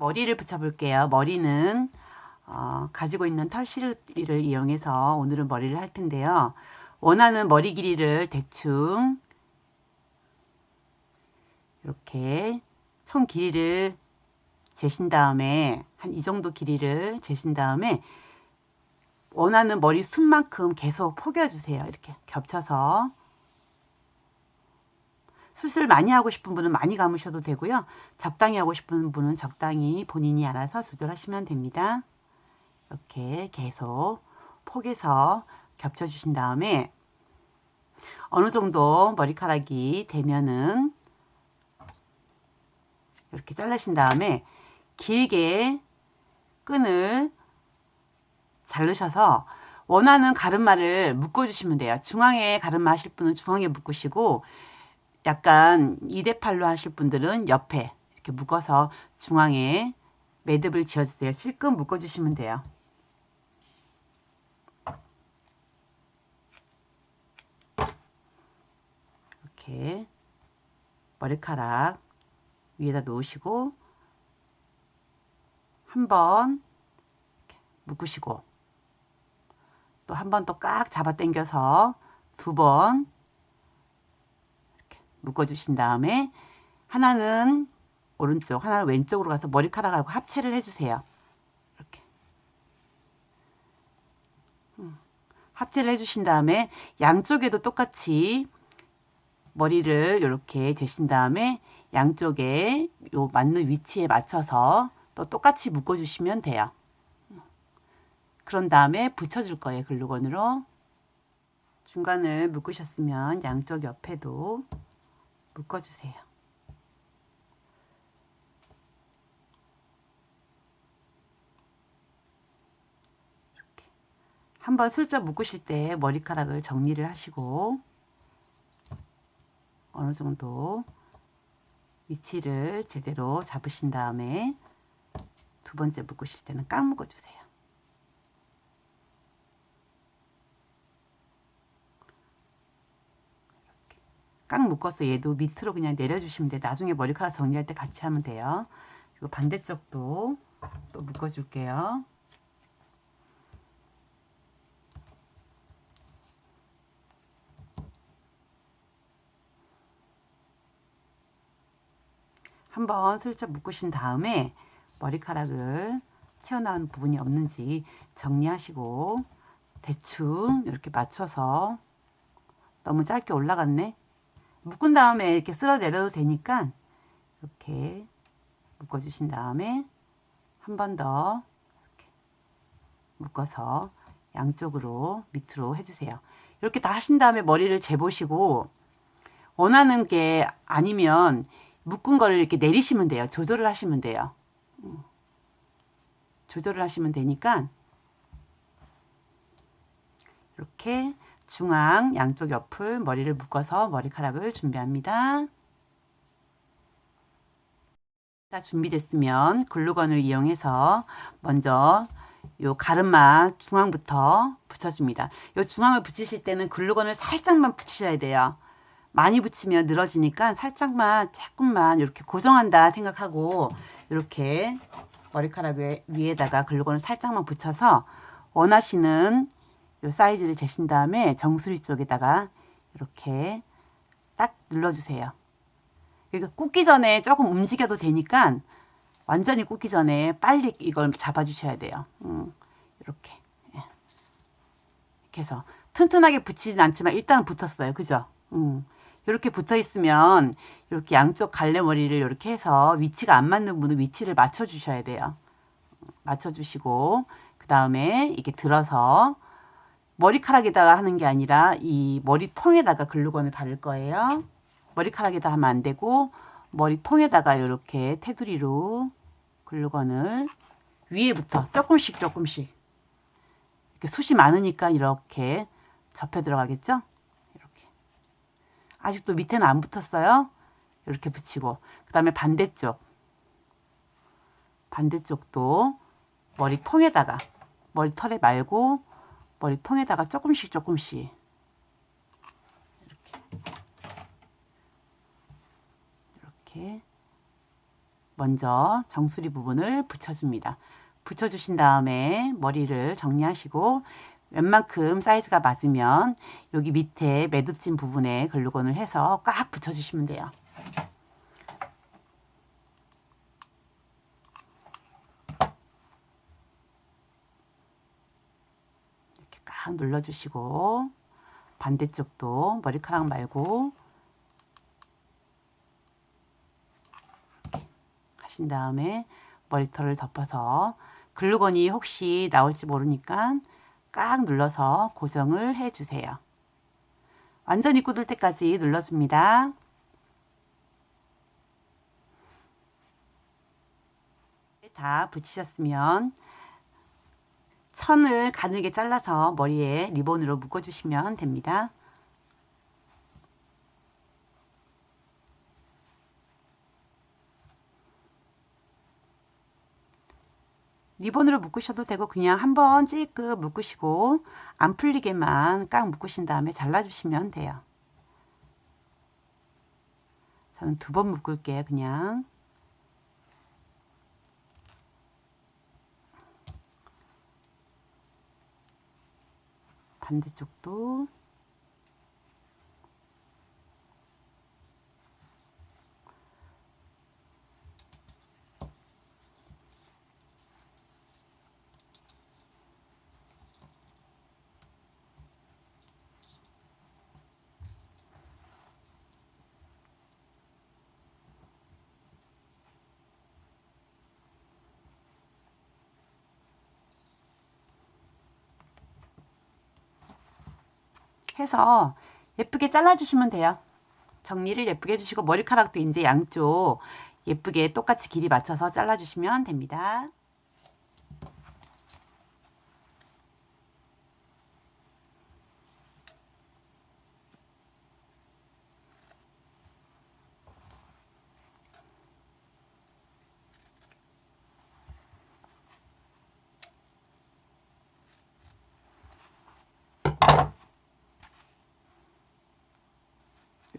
머리를 붙여볼게요. 머리는 어, 가지고 있는 털실을 이용해서 오늘은 머리를 할 텐데요. 원하는 머리 길이를 대충 이렇게 총 길이를 재신 다음에 한 이 정도 길이를 재신 다음에 원하는 머리 숱만큼 계속 포개주세요. 이렇게 겹쳐서 수술 많이 하고 싶은 분은 많이 감으셔도 되고요. 적당히 하고 싶은 분은 적당히 본인이 알아서 조절하시면 됩니다. 이렇게 계속 포개서 겹쳐주신 다음에 어느 정도 머리카락이 되면은 이렇게 잘라신 다음에 길게 끈을 자르셔서 원하는 가르마를 묶어주시면 돼요. 중앙에 가르마 하실 분은 중앙에 묶으시고 약간 이대팔로 하실 분들은 옆에 이렇게 묶어서 중앙에 매듭을 지어주세요. 실끈 묶어주시면 돼요. 이렇게 머리카락 위에다 놓으시고 한 번 묶으시고 또 한 번또깍 잡아 당겨서 두 번 묶어주신 다음에 하나는 오른쪽 하나는 왼쪽으로 가서 머리카락하고 합체를 해주세요. 이렇게 음, 합체를 해주신 다음에 양쪽에도 똑같이 머리를 이렇게 재신 다음에 양쪽에 요 맞는 위치에 맞춰서 또 똑같이 묶어주시면 돼요. 그런 다음에 붙여줄 거예요. 글루건으로. 중간을 묶으셨으면 양쪽 옆에도 묶어주세요. 이렇게. 한번 슬쩍 묶으실 때 머리카락을 정리를 하시고 어느 정도 위치를 제대로 잡으신 다음에 두 번째 묶으실 때는 깍 묶어주세요. 깍 묶어서 얘도 밑으로 그냥 내려주시면 돼요. 나중에 머리카락 정리할 때 같이 하면 돼요. 그리고 반대쪽도 또 묶어줄게요. 한번 슬쩍 묶으신 다음에 머리카락을 튀어나온 부분이 없는지 정리하시고 대충 이렇게 맞춰서 너무 짧게 올라갔네. 묶은 다음에 이렇게 쓸어 내려도 되니까 이렇게 묶어주신 다음에 한 번 더 묶어서 양쪽으로 밑으로 해주세요. 이렇게 다 하신 다음에 머리를 재보시고 원하는 게 아니면 묶은 거를 이렇게 내리시면 돼요. 조절을 하시면 돼요. 음. 조절을 하시면 되니까 이렇게 중앙 양쪽 옆을 머리를 묶어서 머리카락을 준비합니다. 다 준비됐으면 글루건을 이용해서 먼저 요 가르마 중앙부터 붙여줍니다. 요 중앙을 붙이실 때는 글루건을 살짝만 붙이셔야 돼요. 많이 붙이면 늘어지니까 살짝만 조금만 이렇게 고정한다 생각하고 이렇게 머리카락 위에다가 글루건을 살짝만 붙여서 원하시는 요 사이즈를 재신 다음에 정수리 쪽에다가 이렇게 딱 눌러주세요. 그러니까 꽂기 전에 조금 움직여도 되니까 완전히 꽂기 전에 빨리 이걸 잡아주셔야 돼요. 음, 이렇게 예. 이렇게 해서 튼튼하게 붙이진 않지만 일단 붙었어요. 그죠? 음. 이렇게 붙어 있으면 이렇게 양쪽 갈래머리를 이렇게 해서 위치가 안 맞는 분은 위치를 맞춰 주셔야 돼요. 맞춰 주시고 그 다음에 이렇게 들어서 머리카락에다가 하는 게 아니라 이 머리통에다가 글루건을 바를 거예요. 머리카락에다 하면 안 되고 머리통에다가 이렇게 테두리로 글루건을 위에부터 조금씩 조금씩 이렇게 숱이 많으니까 이렇게 접혀 들어가겠죠? 이렇게 아직도 밑에는 안 붙었어요. 이렇게 붙이고 그 다음에 반대쪽 반대쪽도 머리통에다가 머리털에 말고 머리통에다가 조금씩 조금씩 이렇게 이렇게 먼저 정수리 부분을 붙여줍니다. 붙여주신 다음에 머리를 정리하시고 웬만큼 사이즈가 맞으면 여기 밑에 매듭진 부분에 글루건을 해서 꽉 붙여주시면 돼요. 이렇게 꽉 눌러주시고 반대쪽도 머리카락 말고 하신 다음에 머리털을 덮어서 글루건이 혹시 나올지 모르니까 꽉 눌러서 고정을 해주세요. 완전히 굳을 때까지 눌러줍니다. 다 붙이셨으면 천을 가늘게 잘라서 머리에 리본으로 묶어주시면 됩니다. 리본으로 묶으셔도 되고 그냥 한번 찔끔 묶으시고 안 풀리게만 깍 묶으신 다음에 잘라주시면 돼요. 저는 두 번 묶을게요. 그냥. 반대쪽도 해서 예쁘게 잘라주시면 돼요. 정리를 예쁘게 해주시고 머리카락도 이제 양쪽 예쁘게 똑같이 길이 맞춰서 잘라주시면 됩니다.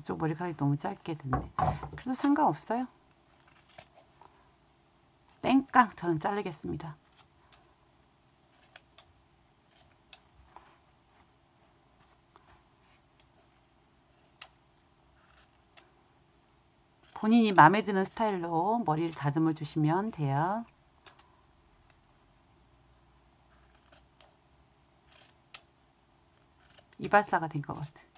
이쪽 머리카락이 너무 짧게 됐네. 그래도 상관없어요. 땡깡 저는 자르겠습니다. 본인이 마음에 드는 스타일로 머리를 다듬어 주시면 돼요. 이발사가 된 것 같아.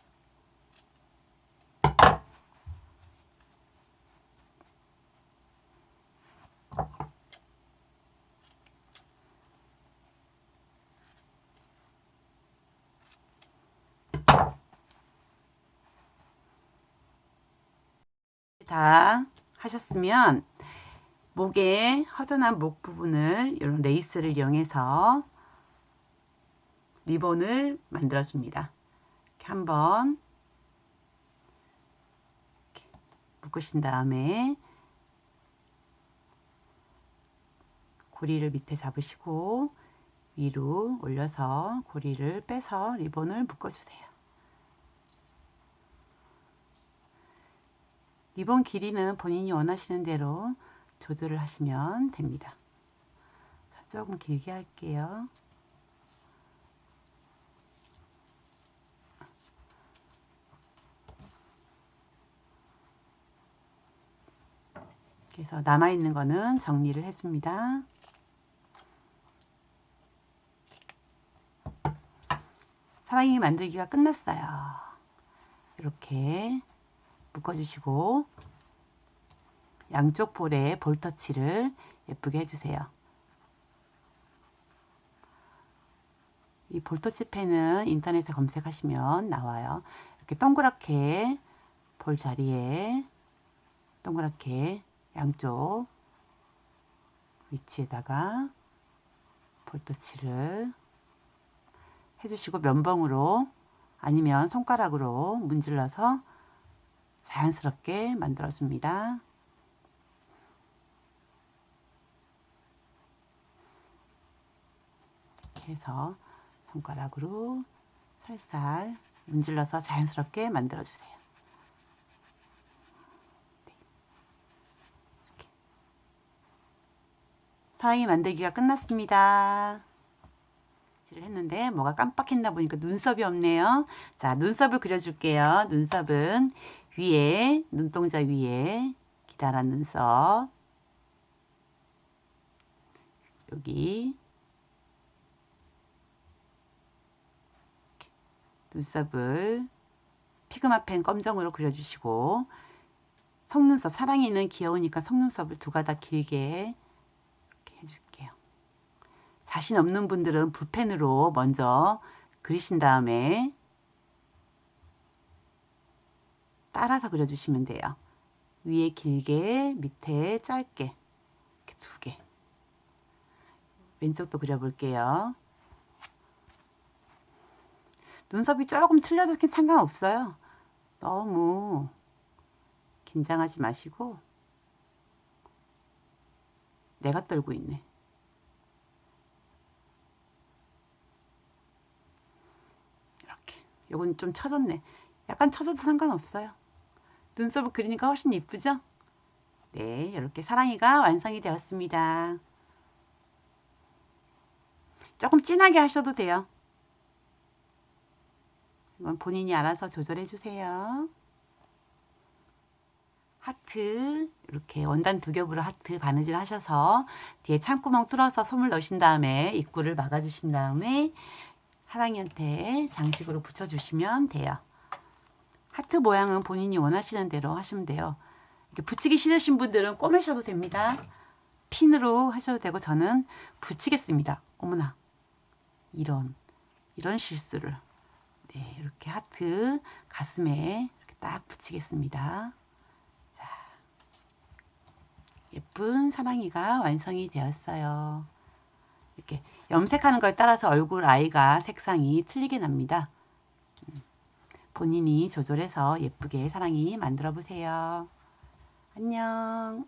다 하셨으면 목에 허전한 목 부분을 이런 레이스를 이용해서 리본을 만들어 줍니다. 이렇게 한번 묶으신 다음에 고리를 밑에 잡으시고 위로 올려서 고리를 빼서 리본을 묶어주세요. 리본 길이는 본인이 원하시는 대로 조절을 하시면 됩니다. 자, 조금 길게 할게요. 그래서 남아있는 거는 정리를 해줍니다. 사랑이 만들기가 끝났어요. 이렇게 묶어주시고 양쪽 볼에 볼터치를 예쁘게 해주세요. 이 볼터치 펜은 인터넷에 검색하시면 나와요. 이렇게 동그랗게 볼 자리에 동그랗게 양쪽 위치에다가 볼터치를 해주시고 면봉으로 아니면 손가락으로 문질러서 자연스럽게 만들어줍니다. 이렇게 해서 손가락으로 살살 문질러서 자연스럽게 만들어주세요. 네. 이렇게. 사랑이 만들기가 끝났습니다. 했는데 뭐가 깜빡했나 보니까 눈썹이 없네요. 자, 눈썹을 그려줄게요. 눈썹은 위에 눈동자 위에 기다란 눈썹 여기 눈썹을 피그마 펜 검정으로 그려주시고 속눈썹 사랑이는 귀여우니까 속눈썹을 두 가닥 길게 이렇게 해줄게요. 자신 없는 분들은 붓펜으로 먼저 그리신 다음에 따라서 그려주시면 돼요. 위에 길게, 밑에 짧게 이렇게 두 개. 왼쪽도 그려볼게요. 눈썹이 조금 틀려도 상관없어요. 너무 긴장하지 마시고 내가 떨고 있네. 이렇게. 요건 좀 처졌네. 약간 처져도 상관없어요. 눈썹을 그리니까 훨씬 이쁘죠? 네, 이렇게 사랑이가 완성이 되었습니다. 조금 진하게 하셔도 돼요. 이건 본인이 알아서 조절해 주세요. 하트 이렇게 원단 두 겹으로 하트 바느질 하셔서 뒤에 창구멍 뚫어서 솜을 넣으신 다음에 입구를 막아 주신 다음에 사랑이한테 장식으로 붙여 주시면 돼요. 하트 모양은 본인이 원하시는 대로 하시면 돼요. 이렇게 붙이기 싫으신 분들은 꼬매셔도 됩니다. 핀으로 하셔도 되고 저는 붙이겠습니다. 어머나 이런 이런 실수를 네 이렇게 하트 가슴에 이렇게 딱 붙이겠습니다. 자 예쁜 사랑이가 완성이 되었어요. 이렇게 염색하는 거에 따라서 얼굴 아이가 색상이 틀리게 납니다. 음, 본인이 조절해서 예쁘게 사랑이 만들어 보세요. 안녕.